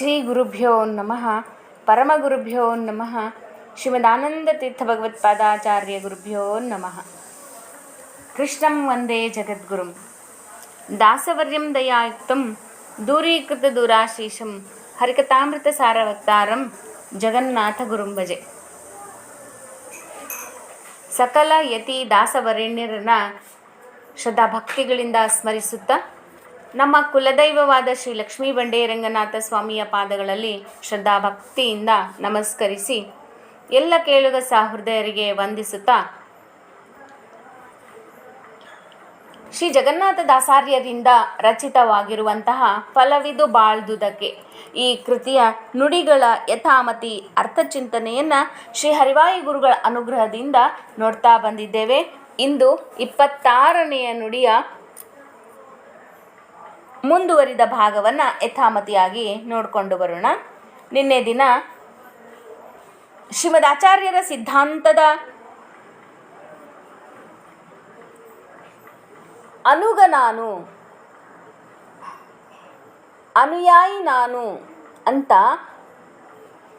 ಶ್ರೀ ಗುರುಭ್ಯೋ ನಮಃ, ಪರಮಗುರುಭ್ಯೋ ನಮಃ ಶ್ರೀಮದಾನಂದತೀರ್ಥ ಭಗವತ್ಪಾದಾಚಾರ್ಯ ಗುರುಭ್ಯೋ ನಮಃ. ಕೃಷ್ಣಂ ವಂದೇ ಜಗದ್ಗುರುಂ. ದಾಸವರ್ಯಂ ದಯಾಯುಕ್ತಂ, ದೂರೀಕೃತ ದೂರಾಶೀಷಂ ಹರಿಕಥಾಮೃತ ಸಾರವಕ್ತಾರಂ ಜಗನ್ನಾಥ ಗುರುಂ ಭಜೆ. ಸಕಲ ಯತಿ ದಾಸವರೇಣ್ಯರನ್ನ ಶ್ರದ್ಧಾ ಭಕ್ತಿಗಳಿಂದ ಸ್ಮರಿಸುತ್ತಾ ನಮ್ಮ ಕುಲದೈವವಾದ ಶ್ರೀ ಲಕ್ಷ್ಮೀ ಬಂಡೇರಂಗನಾಥ ಸ್ವಾಮಿಯ ಪಾದಗಳಲ್ಲಿ ಶ್ರದ್ಧಾಭಕ್ತಿಯಿಂದ ನಮಸ್ಕರಿಸಿ ಎಲ್ಲ ಕೇಳುಗ ಸಹೃದಯರಿಗೆ ವಂದಿಸುತ್ತಾ ಶ್ರೀ ಜಗನ್ನಾಥ ದಾಸಾರ್ಯದಿಂದ ರಚಿತವಾಗಿರುವಂತಹ ಫಲವಿದು ಬಾಳ್ದುದಕ್ಕೆ ಈ ಕೃತಿಯ ನುಡಿಗಳ ಯಥಾಮತಿ ಅರ್ಥಚಿಂತನೆಯನ್ನು ಶ್ರೀ ಹರಿವಾಯಿ ಗುರುಗಳ ಅನುಗ್ರಹದಿಂದ ನೋಡ್ತಾ ಬಂದಿದ್ದೇವೆ. ಇಂದು ಇಪ್ಪತ್ತಾರನೆಯ ನುಡಿಯ ಮುಂದುವರಿದ ಭಾಗವನ್ನು ಯಥಾಮತಿಯಾಗಿ ನೋಡಿಕೊಂಡು ಬರೋಣ. ನಿನ್ನೆ ದಿನ ಶ್ರೀಮದಾಚಾರ್ಯರ ಸಿದ್ಧಾಂತದ ಅನುಗ ನಾನು, ಅನುಯಾಯಿ ನಾನು ಅಂತ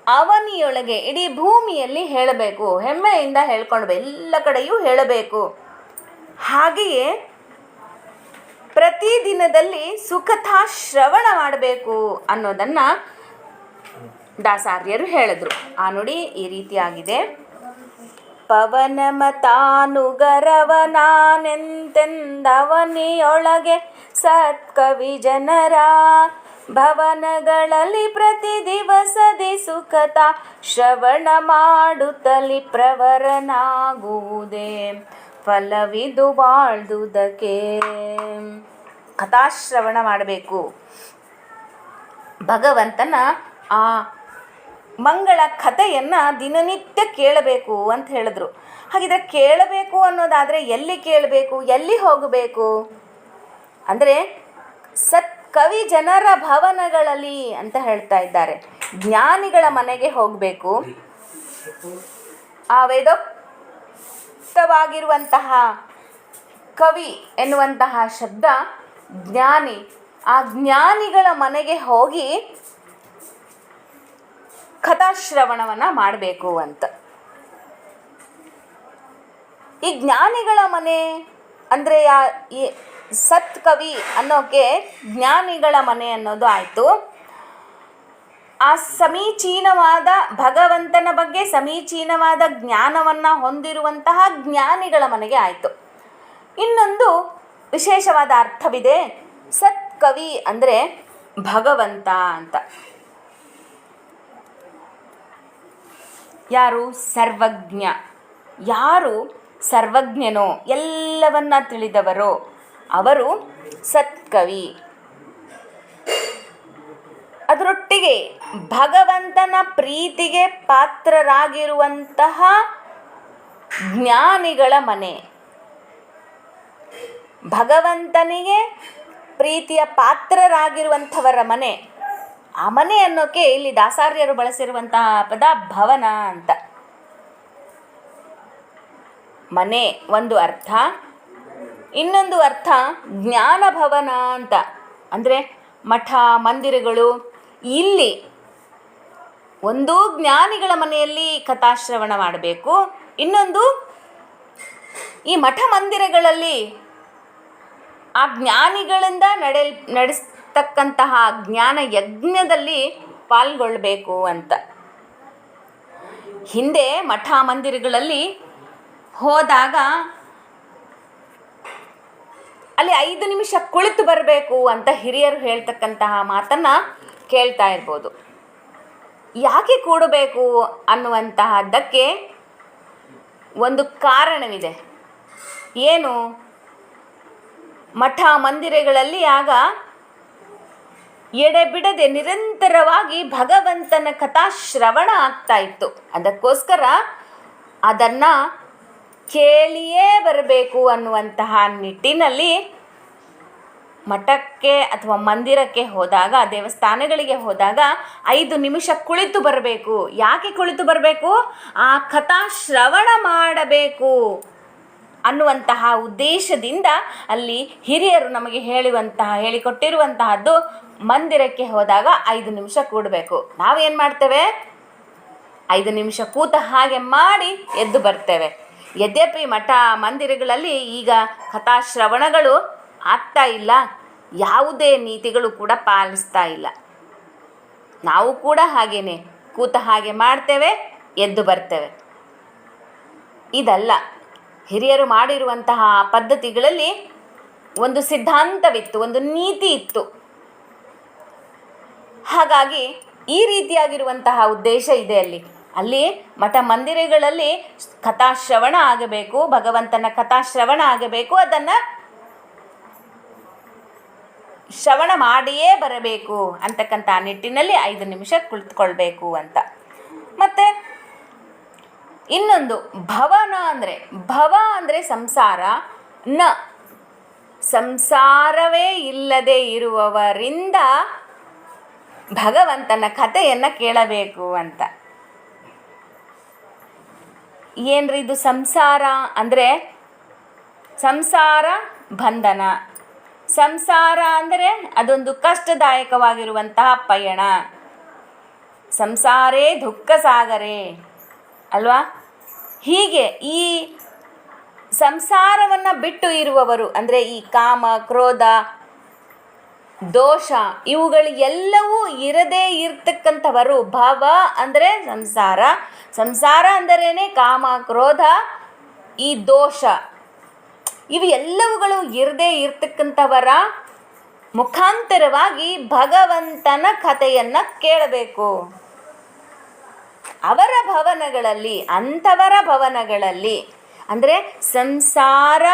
ಅವನಿಯೊಳಗೆ ಇಡೀ ಭೂಮಿಯಲ್ಲಿ ಹೇಳಬೇಕು, ಹೆಮ್ಮೆಯಿಂದ ಹೇಳ್ಕೊಂಡು ಎಲ್ಲ ಕಡೆಯೂ ಹೇಳಬೇಕು. ಹಾಗೆಯೇ ಪ್ರತಿದಿನದಲ್ಲಿ ಸುಖತಾ ಶ್ರವಣ ಮಾಡಬೇಕು ಅನ್ನೋದನ್ನು ದಾಸಾರ್ಯರು ಹೇಳಿದ್ರು. ಆ ನುಡಿ ಈ ರೀತಿಯಾಗಿದೆ. ಪವನಮತಾನುಗರವನಾನೆಂತೆಂದವನಿಯೊಳಗೆ ಸತ್ಕವಿ ಜನರ ಭವನಗಳಲ್ಲಿ ಪ್ರತಿ ದಿವಸದಿ ಸುಖತ ಶ್ರವಣ ಮಾಡುತ್ತಲಿ ಪ್ರವರನಾಗುವುದೇ. ಫಲವಿದು ಬಾಳ್ದುದಕ್ಕೆ ಕಥಾಶ್ರವಣ ಮಾಡಬೇಕು. ಭಗವಂತನ ಆ ಮಂಗಳ ಕಥೆಯನ್ನು ದಿನನಿತ್ಯ ಕೇಳಬೇಕು ಅಂತ ಹೇಳಿದ್ರು. ಹಾಗಿದ್ರೆ ಕೇಳಬೇಕು ಅನ್ನೋದಾದರೆ ಎಲ್ಲಿ ಕೇಳಬೇಕು, ಎಲ್ಲಿ ಹೋಗಬೇಕು? ಅಂದರೆ ಸತ್ ಕವಿ ಜನರ ಭವನಗಳಲ್ಲಿ ಅಂತ ಹೇಳ್ತಾ ಇದ್ದಾರೆ. ಜ್ಞಾನಿಗಳ ಮನೆಗೆ ಹೋಗಬೇಕು. ಆ ವೇದೋಕ್ತವಾಗಿರುವಂತಹ ಕವಿ ಎನ್ನುವಂತಹ ಶಬ್ದ ಜ್ಞಾನಿ. ಆ ಜ್ಞಾನಿಗಳ ಮನೆಗೆ ಹೋಗಿ ಕಥಾಶ್ರವಣವನ್ನು ಮಾಡಬೇಕು ಅಂತ. ಈ ಜ್ಞಾನಿಗಳ ಮನೆ ಅಂದರೆ ಯಾ ಈ ಸತ್ ಕವಿ ಅನ್ನೋಕ್ಕೆ ಜ್ಞಾನಿಗಳ ಮನೆ ಅನ್ನೋದು ಆಯಿತು. ಆ ಸಮೀಚೀನವಾದ ಭಗವಂತನ ಬಗ್ಗೆ, ಸಮೀಚೀನವಾದ ಜ್ಞಾನವನ್ನು ಹೊಂದಿರುವಂತಹ ಜ್ಞಾನಿಗಳ ಮನೆಗೆ ಆಯಿತು. ಇನ್ನೊಂದು ವಿಶೇಷವಾದ ಅರ್ಥವಿದೆ ಸತ್ ಕವಿ ಅಂದರೆ ಭಗವಂತ ಅಂತ. ಯಾರು? ಸರ್ವಜ್ಞ. ಯಾರು ಸರ್ವಜ್ಞನೋ? ಎಲ್ಲವನ್ನ ತಿಳಿದವರೋ ಅವರು ಸತ್ಕವಿ. ಅದರೊಟ್ಟಿಗೆ ಭಗವಂತನ ಪ್ರೀತಿಗೆ ಪಾತ್ರರಾಗಿರುವಂತಹ ಜ್ಞಾನಿಗಳ ಮನೆ. ಭಗವಂತನಿಗೆ ಪ್ರೀತಿಯ ಪಾತ್ರರಾಗಿರುವಂಥವರ ಮನೆ. ಆ ಮನೆ ಅನ್ನೋಕೆ ಇಲ್ಲಿ ದಾಸಾರ್ಯರು ಬಳಸಿರುವಂತಹ ಪದ ಭವನ ಅಂತ. ಮನೆ ಒಂದು ಅರ್ಥ. ಇನ್ನೊಂದು ಅರ್ಥ ಜ್ಞಾನ ಭವನ ಅಂತ. ಅಂದರೆ ಮಠ, ಮಂದಿರಗಳು ಇಲ್ಲಿ ಒಂದು ಜ್ಞಾನಿಗಳ ಮನೆಯಲ್ಲಿ ಕಥಾಶ್ರವಣ ಮಾಡಬೇಕು. ಇನ್ನೊಂದು, ಈ ಮಠ ಮಂದಿರಗಳಲ್ಲಿ ಆ ಜ್ಞಾನಿಗಳಿಂದ ನಡೆ ನಡೆಸ್ತಕ್ಕಂತಹ ಜ್ಞಾನ ಯಜ್ಞದಲ್ಲಿ ಪಾಲ್ಗೊಳ್ಬೇಕು ಅಂತ. ಹಿಂದೆ ಮಠ ಮಂದಿರಗಳಲ್ಲಿ ಹೋದಾಗ ಅಲ್ಲಿ ಐದು ನಿಮಿಷ ಕುಳಿತು ಬರಬೇಕು ಅಂತ ಹಿರಿಯರು ಹೇಳ್ತಕ್ಕಂತಹ ಮಾತನ್ನು ಕೇಳ್ತಾ ಇರ್ಬೋದು. ಯಾಕೆ ಕೂಡಬೇಕು ಅನ್ನುವಂತಹದ್ದಕ್ಕೆ ಒಂದು ಕಾರಣವಿದೆ. ಏನು? ಮಠ ಮಂದಿರಗಳಲ್ಲಿ ಆಗ ಎಡೆಬಿಡದೆ ನಿರಂತರವಾಗಿ ಭಗವಂತನ ಕಥಾ ಶ್ರವಣ ಆಗ್ತಾ ಇತ್ತು. ಅದಕ್ಕೋಸ್ಕರ ಅದನ್ನು ಕೇಳಿಯೇ ಬರಬೇಕು ಅನ್ನುವಂತಹ ನಿಟ್ಟಿನಲ್ಲಿ ಮಠಕ್ಕೆ ಅಥವಾ ಮಂದಿರಕ್ಕೆ ಹೋದಾಗ, ದೇವಸ್ಥಾನಗಳಿಗೆ ಹೋದಾಗ ಐದು ನಿಮಿಷ ಕುಳಿತು ಬರಬೇಕು. ಯಾಕೆ ಕುಳಿತು ಬರಬೇಕು? ಆ ಕಥಾ ಶ್ರವಣ ಮಾಡಬೇಕು ಅನ್ನುವಂತಹ ಉದ್ದೇಶದಿಂದ ಅಲ್ಲಿ ಹಿರಿಯರು ನಮಗೆ ಹೇಳುವಂತಹ, ಹೇಳಿಕೊಟ್ಟಿರುವಂತಹದ್ದು ಮಂದಿರಕ್ಕೆ ಹೋದಾಗ ಐದು ನಿಮಿಷ ಕೂಡಬೇಕು. ನಾವೇನು ಮಾಡ್ತೇವೆ? ಐದು ನಿಮಿಷ ಕೂತ ಹಾಗೆ ಮಾಡಿ ಎದ್ದು ಬರ್ತೇವೆ. ಯದ್ಯಪಿ ಮಠ ಮಂದಿರಗಳಲ್ಲಿ ಈಗ ಕಥಾಶ್ರವಣಗಳು ಆಗ್ತಾ ಇಲ್ಲ. ಯಾವುದೇ ನೀತಿಗಳು ಕೂಡ ಪಾಲಿಸ್ತಾ ಇಲ್ಲ. ನಾವು ಕೂಡ ಹಾಗೇನೆ ಕೂತ ಹಾಗೆ ಮಾಡ್ತೇವೆ, ಎದ್ದು ಬರ್ತೇವೆ. ಇದಲ್ಲ, ಹಿರಿಯರು ಮಾಡಿರುವಂತಹ ಪದ್ಧತಿಗಳಲ್ಲಿ ಒಂದು ಸಿದ್ಧಾಂತವಿತ್ತು, ಒಂದು ನೀತಿ ಇತ್ತು. ಹಾಗಾಗಿ ಈ ರೀತಿಯಾಗಿರುವಂತಹ ಉದ್ದೇಶ ಇದೆ ಅಲ್ಲಿ. ಅಲ್ಲಿ ಮಠ ಮಂದಿರಗಳಲ್ಲಿ ಕಥಾಶ್ರವಣ ಆಗಬೇಕು, ಭಗವಂತನ ಕಥಾಶ್ರವಣ ಆಗಬೇಕು, ಅದನ್ನು ಶ್ರವಣ ಮಾಡಿಯೇ ಬರಬೇಕು ಅಂತಕ್ಕಂಥ ನಿಟ್ಟಿನಲ್ಲಿ ಐದು ನಿಮಿಷ ಕುಳಿತುಕೊಳ್ಬೇಕು ಅಂತ. ಮತ್ತು ಇನ್ನೊಂದು ಭವನ ಅಂದರೆ, ಭವ ಅಂದರೆ ಸಂಸಾರ. ನ ಸಂಸಾರವೇ ಇಲ್ಲದೆ ಇರುವವರಿಂದ ಭಗವಂತನ ಕಥೆಯನ್ನು ಕೇಳಬೇಕು ಅಂತ. ಏನ್ರಿ ಇದು ಸಂಸಾರ ಅಂದರೆ ಸಂಸಾರ ಬಂಧನ. ಸಂಸಾರ ಅಂದರೆ ಅದೊಂದು ಕಷ್ಟದಾಯಕವಾಗಿರುವಂತಹ ಪಯಣ. ಸಂಸಾರೇ ದುಃಖ ಸಾಗರೆ, ಅಲ್ವಾ? ಹೀಗೆ ಈ ಸಂಸಾರವನ್ನು ಬಿಟ್ಟು ಇರುವವರು ಅಂದರೆ ಈ ಕಾಮ, ಕ್ರೋಧ, ದೋಷ ಇವುಗಳು ಎಲ್ಲವೂ ಇರದೇ ಇರ್ತಕ್ಕಂಥವರು ಭಾವ ಅಂದರೆ ಸಂಸಾರ. ಸಂಸಾರ ಅಂದರೇನೆ ಕಾಮ, ಕ್ರೋಧ, ಈ ದೋಷ. ಇವು ಎಲ್ಲವುಗಳು ಇರದೇ ಇರ್ತಕ್ಕಂಥವರ ಮುಖಾಂತರವಾಗಿ ಭಗವಂತನ ಕಥೆಯನ್ನು ಕೇಳಬೇಕು. ಅವರ ಭವನಗಳಲ್ಲಿ, ಅಂಥವರ ಭವನಗಳಲ್ಲಿ, ಅಂದರೆ ಸಂಸಾರ,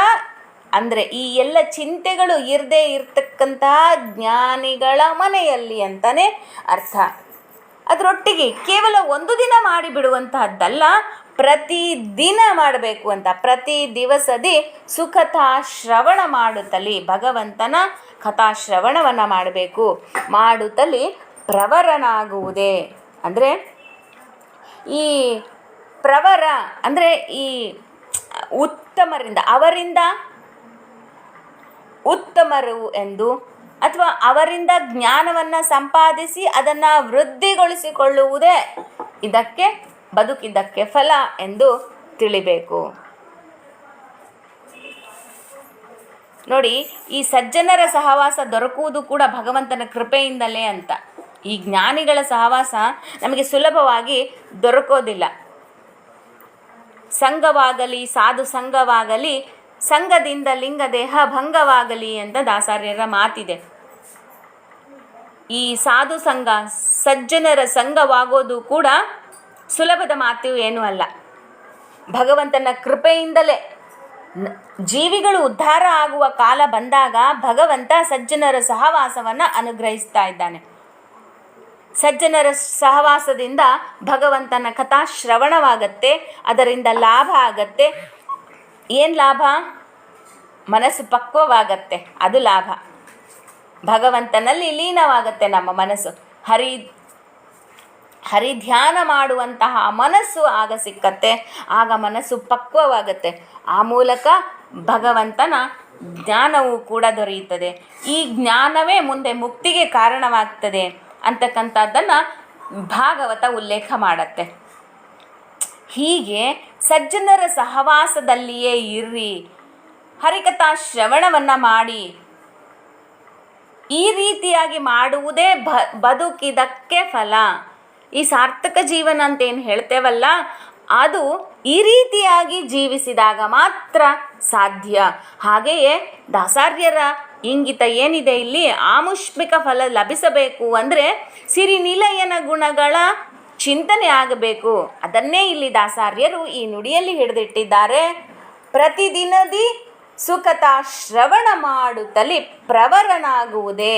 ಅಂದರೆ ಈ ಎಲ್ಲ ಚಿಂತೆಗಳು ಇರದೇ ಇರ್ತಕ್ಕಂತಹ ಜ್ಞಾನಿಗಳ ಮನೆಯಲ್ಲಿ ಅಂತಲೇ ಅರ್ಥ. ಅದರೊಟ್ಟಿಗೆ ಕೇವಲ ಒಂದು ದಿನ ಮಾಡಿಬಿಡುವಂತಹದ್ದಲ್ಲ ಪ್ರತಿ ದಿನ ಮಾಡಬೇಕು ಅಂತ, ಪ್ರತಿ ದಿವಸದಿ ಸುಖಥಾ ಶ್ರವಣ ಮಾಡುತ್ತಲಿ, ಭಗವಂತನ ಕಥಾಶ್ರವಣವನ್ನು ಮಾಡಬೇಕು. ಮಾಡುತ್ತಲಿ ಪ್ರವರನಾಗುವುದೇ. ಅಂದರೆ ಈ ಪ್ರವರ, ಅಂದರೆ ಈ ಉತ್ತಮರಿಂದ, ಅವರಿಂದ ಉತ್ತಮರು ಎಂದು, ಅಥವಾ ಅವರಿಂದ ಜ್ಞಾನವನ್ನು ಸಂಪಾದಿಸಿ ಅದನ್ನು ವೃದ್ಧಿಗೊಳಿಸಿಕೊಳ್ಳುವುದೇ ಇದಕ್ಕೆ ಬದುಕಿದ್ದಕ್ಕೆ ಫಲ ಎಂದು ತಿಳಿಬೇಕು. ನೋಡಿ, ಈ ಸಜ್ಜನರ ಸಹವಾಸ ದೊರಕುವುದು ಕೂಡ ಭಗವಂತನ ಕೃಪೆಯಿಂದಲೇ ಅಂತ. ಈ ಜ್ಞಾನಿಗಳ ಸಹವಾಸ ನಮಗೆ ಸುಲಭವಾಗಿ ದೊರಕೋದಿಲ್ಲ. ಸಂಘವಾಗಲಿ, ಸಾಧು ಸಂಘವಾಗಲಿ, ಸಂಘದಿಂದ ಲಿಂಗ ದೇಹ ಭಂಗವಾಗಲಿ ಅಂತ ದಾಸಾರ್ಯರ ಮಾತಿದೆ. ಈ ಸಾಧು ಸಂಘ, ಸಜ್ಜನರ ಸಂಘವಾಗೋದು ಕೂಡ ಸುಲಭದ ಮಾತು ಏನೂ ಅಲ್ಲ. ಭಗವಂತನ ಕೃಪೆಯಿಂದಲೇ ಜೀವಿಗಳು ಉದ್ಧಾರ ಆಗುವ ಕಾಲ ಬಂದಾಗ ಭಗವಂತ ಸಜ್ಜನರ ಸಹವಾಸವನ್ನು ಅನುಗ್ರಹಿಸ್ತಾ ಇದ್ದಾನೆ. ಸಜ್ಜನರ ಸಹವಾಸದಿಂದ ಭಗವಂತನ ಕಥಾ ಶ್ರವಣವಾಗತ್ತೆ, ಅದರಿಂದ ಲಾಭ ಆಗತ್ತೆ. ಏನು ಲಾಭ? ಮನಸ್ಸು ಪಕ್ವವಾಗತ್ತೆ, ಅದು ಲಾಭ. ಭಗವಂತನಲ್ಲಿ ಲೀನವಾಗತ್ತೆ ನಮ್ಮ ಮನಸ್ಸು. ಹರಿ ಹರಿಧ್ಯಾನ ಮಾಡುವಂತಹ ಮನಸ್ಸು ಆಗ ಸಿಕ್ಕತ್ತೆ, ಆಗ ಮನಸ್ಸು ಪಕ್ವವಾಗತ್ತೆ. ಆ ಮೂಲಕ ಭಗವಂತನ ಜ್ಞಾನವು ಕೂಡ ದೊರೆಯುತ್ತದೆ. ಈ ಜ್ಞಾನವೇ ಮುಂದೆ ಮುಕ್ತಿಗೆ ಕಾರಣವಾಗ್ತದೆ ಅಂತಕ್ಕಂಥದ್ದನ್ನು ಭಾಗವತ ಉಲ್ಲೇಖ ಮಾಡತ್ತೆ. ಹೀಗೆ ಸಜ್ಜನರ ಸಹವಾಸದಲ್ಲಿಯೇ ಇರ್ರಿ, ಹರಿಕಥಾ ಶ್ರವಣವನ್ನು ಮಾಡಿ. ಈ ರೀತಿಯಾಗಿ ಮಾಡುವುದೇ ಬದುಕಿದಕ್ಕೆ ಫಲ. ಈ ಸಾರ್ಥಕ ಜೀವನ ಅಂತ ಏನು ಹೇಳ್ತೇವಲ್ಲ, ಅದು ಈ ರೀತಿಯಾಗಿ ಜೀವಿಸಿದಾಗ ಮಾತ್ರ ಸಾಧ್ಯ. ಹಾಗೆಯೇ ದಾಸಾರ್ಯರ ಇಂಗಿತ ಏನಿದೆ ಇಲ್ಲಿ? ಆಮುಷ್ಮಿಕ ಫಲ ಲಭಿಸಬೇಕು ಅಂದರೆ ಸಿರಿನಿಲಯನ ಗುಣಗಳ ಚಿಂತನೆ ಆಗಬೇಕು. ಅದನ್ನೇ ಇಲ್ಲಿ ದಾಸಾರ್ಯರು ಈ ನುಡಿಯಲ್ಲಿ ಹಿಡಿದಿಟ್ಟಿದ್ದಾರೆ. ಪ್ರತಿದಿನದಿ ಸುಖತಾ ಶ್ರವಣ ಮಾಡುತ್ತಲೇ ಪ್ರವರನಾಗುವುದೇ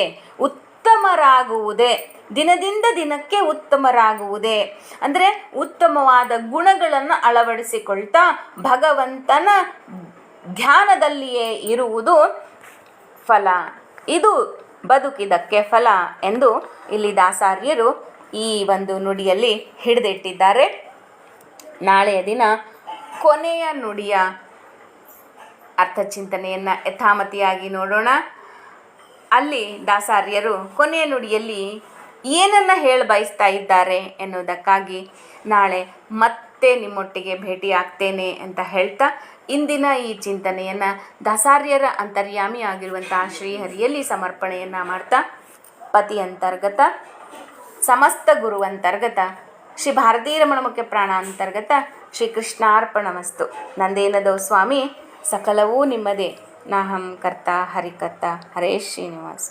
ಉತ್ತಮರಾಗುವುದೇ? ದಿನದಿಂದ ದಿನಕ್ಕೆ ಉತ್ತಮರಾಗುವುದೇ? ಅಂದರೆ ಉತ್ತಮವಾದ ಗುಣಗಳನ್ನು ಅಳವಡಿಸಿಕೊಳ್ತಾ ಭಗವಂತನ ಧ್ಯಾನದಲ್ಲಿಯೇ ಇರುವುದು ಫಲ. ಇದು ಬದುಕಿದಕ್ಕೆ ಫಲ ಎಂದು ಇಲ್ಲಿ ದಾಸಾರ್ಯರು ಈ ಒಂದು ನುಡಿಯಲ್ಲಿ ಹಿಡಿದಿಟ್ಟಿದ್ದಾರೆ. ನಾಳೆಯ ದಿನ ಕೊನೆಯ ನುಡಿಯ ಅರ್ಥಚಿಂತನೆಯನ್ನು ಯಥಾಮತಿಯಾಗಿ ನೋಡೋಣ. ಅಲ್ಲಿ ದಾಸಾರ್ಯರು ಕೊನೆಯ ನುಡಿಯಲ್ಲಿ ಏನನ್ನು ಹೇಳ ಬಯಸ್ತಾ ಇದ್ದಾರೆ ಎನ್ನುವುದಕ್ಕಾಗಿ ನಾಳೆ ಮತ್ತೆ ನಿಮ್ಮೊಟ್ಟಿಗೆ ಭೇಟಿ ಆಗ್ತೇನೆ ಅಂತ ಹೇಳ್ತಾ ಇಂದಿನ ಈ ಚಿಂತನೆಯನ್ನು ದಾಸಾರ್ಯರ ಅಂತರ್ಯಾಮಿ ಆಗಿರುವಂತಹ ಶ್ರೀಹರಿಯಲ್ಲಿ ಸಮರ್ಪಣೆಯನ್ನು ಮಾಡ್ತಾ ಪತಿ ಅಂತರ್ಗತ ಸಮಸ್ತ ಗುರು ಅಂತರ್ಗತ ಶ್ರೀ ಭಾರತೀ ರಮಣ ಮುಖ್ಯ ಪ್ರಾಣ ಅಂತರ್ಗತ ಶ್ರೀ ಕೃಷ್ಣಾರ್ಪಣಮಸ್ತು ನಂದೇನದೋ ಸ್ವಾಮಿ, ಸಕಲವೂ ನಿಮ್ಮದೇ. నాహం కర్త హరికర్త హరే శ్రీనివాస్.